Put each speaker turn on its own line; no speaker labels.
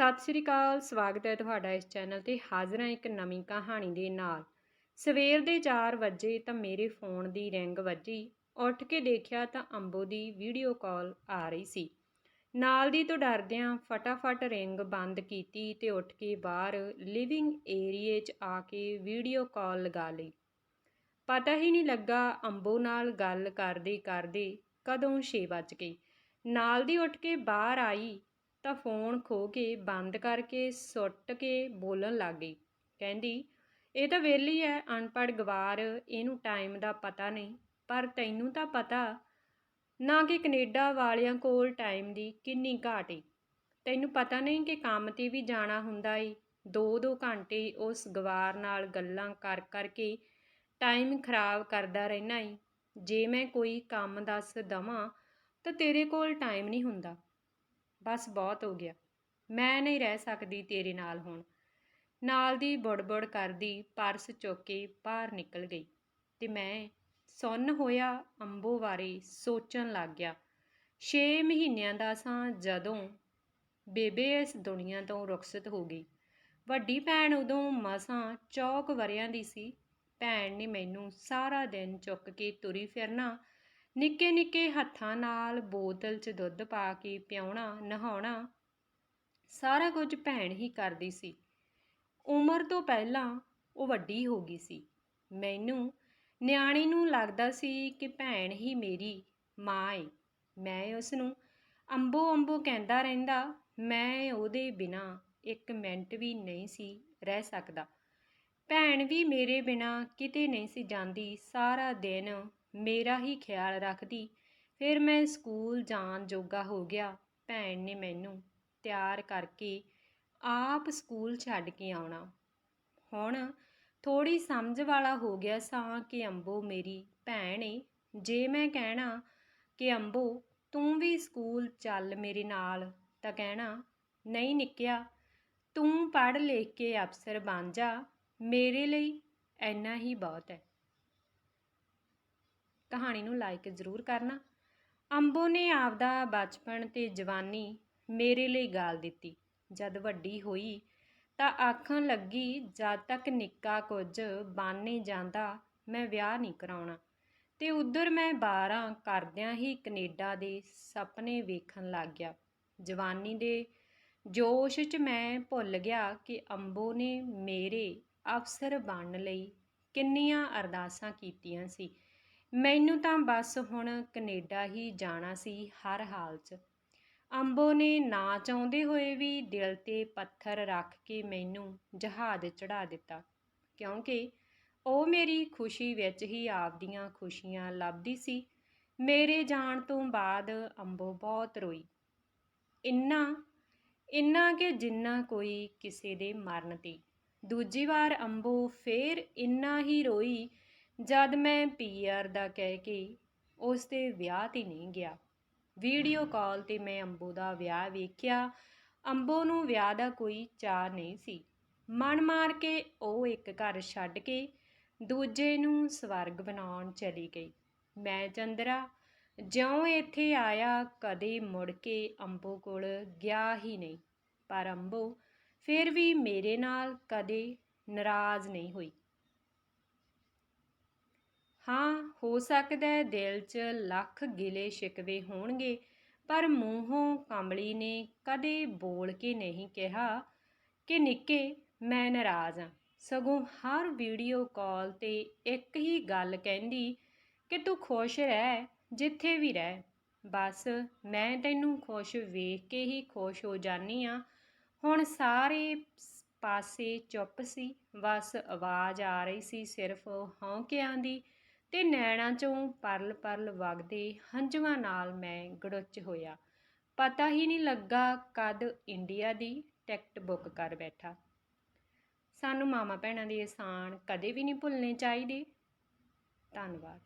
ਸਤਿ ਸ਼੍ਰੀ ਅਕਾਲ, ਸਵਾਗਤ ਹੈ ਤੁਹਾਡਾ ਇਸ ਚੈਨਲ ਤੇ ਹਾਜ਼ਰ ਹਾਂ ਇੱਕ ਨਵੀਂ ਕਹਾਣੀ ਦੇ ਨਾਲ। ਸਵੇਰ ਦੇ 4 ਵਜੇ ਤਾਂ ਮੇਰੇ ਫੋਨ ਦੀ ਰਿੰਗ ਵੱਜੀ। ਉੱਠ ਕੇ ਦੇਖਿਆ ਤਾਂ ਅੰਬੋ ਦੀ ਵੀਡੀਓ ਕਾਲ ਆ ਰਹੀ ਸੀ। ਨਾਲ ਦੀ ਤੋਂ ਡਰਦਿਆਂ ਫਟਾਫਟ ਰਿੰਗ ਬੰਦ ਕੀਤੀ ਤੇ ਉੱਠ ਕੇ ਬਾਹਰ ਲਿਵਿੰਗ ਏਰੀਏ 'ਚ ਆ ਕੇ ਵੀਡੀਓ ਕਾਲ ਲਗਾ ਲਈ। ਪਤਾ ਹੀ ਨਹੀਂ ਲੱਗਾ ਅੰਬੋ ਨਾਲ ਗੱਲ ਕਰਦੇ ਕਰਦੇ ਕਦੋਂ 6 ਵੱਜ ਗਏ। ਨਾਲ ਦੀ ਉੱਠ ਕੇ ਬਾਹਰ ਆਈ ਤਾਂ ਫੋਨ ਖੋ ਕੇ, ਬੰਦ ਕਰਕੇ, ਸੁੱਟ ਕੇ ਬੋਲਣ ਲੱਗ ਗਈ। ਕਹਿੰਦੀ, ਇਹ ਤਾਂ ਵਿਹਲੀ ਐ, ਅਨਪੜ੍ਹ ਗਵਾਰ, ਇਹਨੂੰ ਟਾਈਮ ਦਾ ਪਤਾ ਨਹੀਂ। ਪਰ ਤੈਨੂੰ ਤਾਂ ਪਤਾ, ਨਾ ਕਿ ਕੈਨੇਡਾ ਵਾਲਿਆਂ ਕੋਲ ਟਾਈਮ ਦੀ ਕਿੰਨੀ ਘਾਟ ਏ। ਤੈਨੂੰ ਪਤਾ ਨਹੀਂ ਕਿ ਕੰਮ ਤੇ ਵੀ ਜਾਣਾ ਹੁੰਦਾ ਏ। ਦੋ ਦੋ ਘੰਟੇ ਉਸ ਗਵਾਰ ਨਾਲ ਗੱਲਾਂ ਕਰ ਕਰਕੇ ਟਾਈਮ ਖਰਾਬ ਕਰਦਾ ਰਹਿਣਾ ਏ। ਜੇ ਮੈਂ ਕੋਈ ਕੰਮ ਦੱਸ ਦਵਾਂ, ਤਾਂ ਤੇਰੇ ਕੋਲ ਟਾਈਮ ਨਹੀਂ ਹੁੰਦਾ। ਬਸ ਬਹੁਤ ਹੋ ਗਿਆ। ਮੈਂ ਨਹੀਂ ਰਹਿ ਸਕਦੀ ਤੇਰੇ ਨਾਲ ਹੁਣ। ਨਾਲ ਦੀ ਬੜਬੜ ਕਰਦੀ ਪਰਸ ਚੁੱਕ ਕੇ ਬਾਹਰ ਨਿਕਲ ਗਈ ਤੇ ਮੈਂ ਸੁੰਨ ਹੋਇਆ ਅੰਬੋ ਬਾਰੇ ਸੋਚਣ ਲੱਗ ਗਿਆ। 6 ਮਹੀਨਿਆਂ ਦਾ ਸਾਂ ਜਦੋਂ ਬੇਬੇ ਇਸ ਦੁਨੀਆ ਤੋਂ ਰੁਖਸਤ ਹੋ ਗਈ। ਵੱਡੀ ਭੈਣ ਉਦੋਂ ਮਸਾਂ ਚੌਕ ਵਰਿਆਂ ਦੀ ਸੀ। ਭੈਣ ਨੇ ਮੈਨੂੰ ਸਾਰਾ ਦਿਨ ਚੁੱਕ ਕੇ ਤੁਰੀ ਫਿਰਨਾ ਨਿੱਕੇ ਨਿੱਕੇ ਹੱਥਾਂ ਨਾਲ ਬੋਤਲ 'ਚ ਦੁੱਧ ਪਾ ਕੇ ਪਿਆਉਣਾ, ਨਹਾਉਣਾ, ਸਾਰਾ ਕੁਝ ਭੈਣ ਹੀ ਕਰਦੀ ਸੀ। ਉਮਰ ਤੋਂ ਪਹਿਲਾਂ ਉਹ ਵੱਡੀ ਹੋ ਗਈ ਸੀ। ਮੈਨੂੰ ਨਿਆਣੀ ਨੂੰ ਲੱਗਦਾ ਸੀ ਕਿ ਭੈਣ ਹੀ ਮੇਰੀ ਮਾਂ ਏ। ਮੈਂ ਉਸ ਨੂੰ ਅੰਬੋ ਅੰਬੋ ਕਹਿੰਦਾ ਰਹਿੰਦਾ, ਮੈਂ ਉਹਦੇ ਬਿਨਾ ਇੱਕ ਮਿੰਟ ਵੀ ਨਹੀਂ ਸੀ ਰਹਿ ਸਕਦਾ। ਭੈਣ ਵੀ ਮੇਰੇ ਬਿਨਾ ਕਿਤੇ ਨਹੀਂ ਸੀ ਜਾਂਦੀ, ਸਾਰਾ ਦਿਨ ਮੇਰਾ ਹੀ ਖਿਆਲ ਰੱਖਦੀ। ਫਿਰ ਮੈਂ ਸਕੂਲ ਜਾਣ ਜੋਗਾ ਹੋ ਗਿਆ। ਭੈਣ ਨੇ ਮੈਨੂੰ ਤਿਆਰ ਕਰਕੇ ਆਪ ਸਕੂਲ ਛੱਡ ਕੇ ਆਉਣਾ। ਹੁਣ ਥੋੜੀ ਸਮਝ ਵਾਲਾ ਹੋ ਗਿਆ ਸਾਂ ਕਿ ਅੰਬੋ ਮੇਰੀ ਭੈਣ ਏ। ਜੇ ਮੈਂ ਕਹਿਣਾ ਕਿ ਅੰਬੋ, ਤੂੰ ਵੀ ਸਕੂਲ ਚੱਲ ਮੇਰੇ ਨਾਲ, ਤਾਂ ਕਹਿਣਾ, ਨਹੀਂ ਨਿੱਕਿਆ, ਤੂੰ ਪੜ੍ਹ ਲਿਖ ਕੇ ਅਫਸਰ ਬਣ ਜਾ। ਮੇਰੇ ਲਈ ਇੰਨਾ ਹੀ ਬਹੁਤ ਹੈ। ਕਹਾਣੀ ਨੂੰ ਲਾਈਕ ਜ਼ਰੂਰ ਕਰਨਾ। ਅੰਬੋ ਨੇ ਆਪਦਾ ਬਚਪਨ ਤੇ ਜਵਾਨੀ ਮੇਰੇ ਲਈ ਗਾਲ ਦਿੱਤੀ। ਜਦ ਵੱਡੀ ਹੋਈ ਤਾਂ ਆਖਣ ਲੱਗੀ, ਜਦ ਤੱਕ ਨਿੱਕਾ ਕੁਝ ਬਣ ਜਾਂਦਾ, ਮੈਂ ਵਿਆਹ ਨਹੀਂ ਕਰਾਉਣਾ। ਤੇ ਉਧਰ ਮੈਂ 12 ਕਰਦਿਆਂ ਹੀ ਕੈਨੇਡਾ ਦੇ ਸੁਪਨੇ ਵੇਖਣ ਲੱਗ ਗਿਆ। ਜਵਾਨੀ ਦੇ ਜੋਸ਼ 'ਚ ਮੈਂ ਭੁੱਲ ਗਿਆ ਕਿ ਅੰਬੋ ਨੇ ਮੇਰੇ ਅਫਸਰ ਬਣਨ ਲਈ ਕਿੰਨੀਆਂ ਅਰਦਾਸਾਂ ਕੀਤੀਆਂ ਸੀ। ਮੈਨੂੰ ਤਾਂ ਬਸ ਹੁਣ ਕਨੇਡਾ ਹੀ ਜਾਣਾ ਸੀ ਹਰ ਹਾਲ 'ਚ। ਅੰਬੋ ਨੇ ਨਾ ਚਾਹੁੰਦੇ ਹੋਏ ਵੀ ਦਿਲ ਤੇ ਪੱਥਰ ਰੱਖ ਕੇ ਮੈਨੂੰ ਜਹਾਜ਼ ਚੜਾ ਦਿੱਤਾ, ਕਿਉਂਕਿ ਉਹ ਮੇਰੀ ਖੁਸ਼ੀ ਵਿੱਚ ਹੀ ਆਪਦੀਆਂ ਖੁਸ਼ੀਆਂ ਲੱਭਦੀ ਸੀ। ਮੇਰੇ ਜਾਣ ਤੋਂ ਬਾਅਦ ਅੰਬੋ ਬਹੁਤ ਰੋਈ। ਇੰਨਾ ਇੰਨਾ ਕਿ ਜਿੰਨਾ ਕੋਈ ਕਿਸੇ ਦੇ ਮਰਨ ਤੇ। ਦੂਜੀ ਵਾਰ ਅੰਬੋ ਫੇਰ ਇੰਨਾ ਹੀ ਰੋਈ ਜਦ ਮੈਂ ਪੀਆਰ ਦਾ ਕਹਿ ਕੇ ਉਸ ਦੇ ਵਿਆਹ ਤੇ ਨਹੀਂ ਗਿਆ। ਵੀਡੀਓ ਕਾਲ ਤੇ ਮੈਂ ਅੰਬੋ ਦਾ ਵਿਆਹ ਵੇਖਿਆ। ਅੰਬੋ ਨੂੰ ਵਿਆਹ ਦਾ ਕੋਈ ਚਾਹ ਨਹੀਂ ਸੀ। ਮਨ ਮਾਰ ਕੇ ਉਹ ਇੱਕ ਘਰ ਛੱਡ ਕੇ ਦੂਜੇ ਨੂੰ ਸਵਰਗ ਬਣਾਉਣ ਚਲੀ ਗਈ। ਮੈਂ ਚੰਦਰਾ, ਜਿਉਂ ਇੱਥੇ ਆਇਆ ਕਦੇ ਮੁੜ ਕੇ ਅੰਬੋ ਕੋਲ ਗਿਆ ਹੀ ਨਹੀਂ। ਪਰ ਅੰਬੋ ਫਿਰ ਵੀ ਮੇਰੇ ਨਾਲ ਕਦੇ ਨਾਰਾਜ਼ ਨਹੀਂ ਹੋਈ। ਹਾਂ, ਹੋ ਸਕਦਾ ਹੈ ਦਿਲ 'ਚ ਲੱਖ ਗਿਲੇ ਸ਼ਿਕਵੇ ਹੋਣਗੇ, ਪਰ ਮੂੰਹੋਂ ਕੰਬਲੀ ਨੇ ਕਦੇ ਬੋਲ ਕੇ ਨਹੀਂ ਕਿਹਾ ਕਿ, ਨਿੱਕੇ, ਮੈਂ ਨਾਰਾਜ਼ ਹਾਂ ਸਗੋਂ ਹਰ ਵੀਡੀਓ ਕਾਲ ਤੇ ਇੱਕ ਹੀ ਗੱਲ ਕਹਿੰਦੀ, ਕਿ ਤੂੰ ਖੁਸ਼ ਰਹਿ, ਜਿੱਥੇ ਵੀ ਰਹਿ। ਬਸ ਮੈਂ ਤੈਨੂੰ ਖੁਸ਼ ਵੇਖ ਕੇ ਹੀ ਖੁਸ਼ ਹੋ ਜਾਨੀ ਆ। ਹੁਣ ਸਾਰੇ ਪਾਸੇ ਚੁੱਪ ਸੀ, ਬਸ ਆਵਾਜ਼ ਆ ਰਹੀ ਸੀ ਸਿਰਫ ਹੌਂਕਿਆਂ ਦੀ। ਤੇ ਨੈਣਾਂ ਚੋਂ ਪਰਲ ਪਰਲ ਵਗਦੇ ਹੰਝੂਆਂ ਨਾਲ ਮੈਂ ਗੜੁੱਚ ਹੋਇਆ। ਪਤਾ ਹੀ ਨਹੀਂ ਲੱਗਾ ਕਦ ਇੰਡੀਆ ਦੀ ਟਿਕਟ ਬੁੱਕ ਕਰ ਬੈਠਾ। ਸਾਨੂੰ ਮਾਮਾ ਭੈਣਾਂ ਦੇ ਆਸਾਨ ਕਦੇ ਵੀ ਨਹੀਂ ਭੁੱਲਣੇ ਚਾਹੀਦੇ। ਧੰਨਵਾਦ।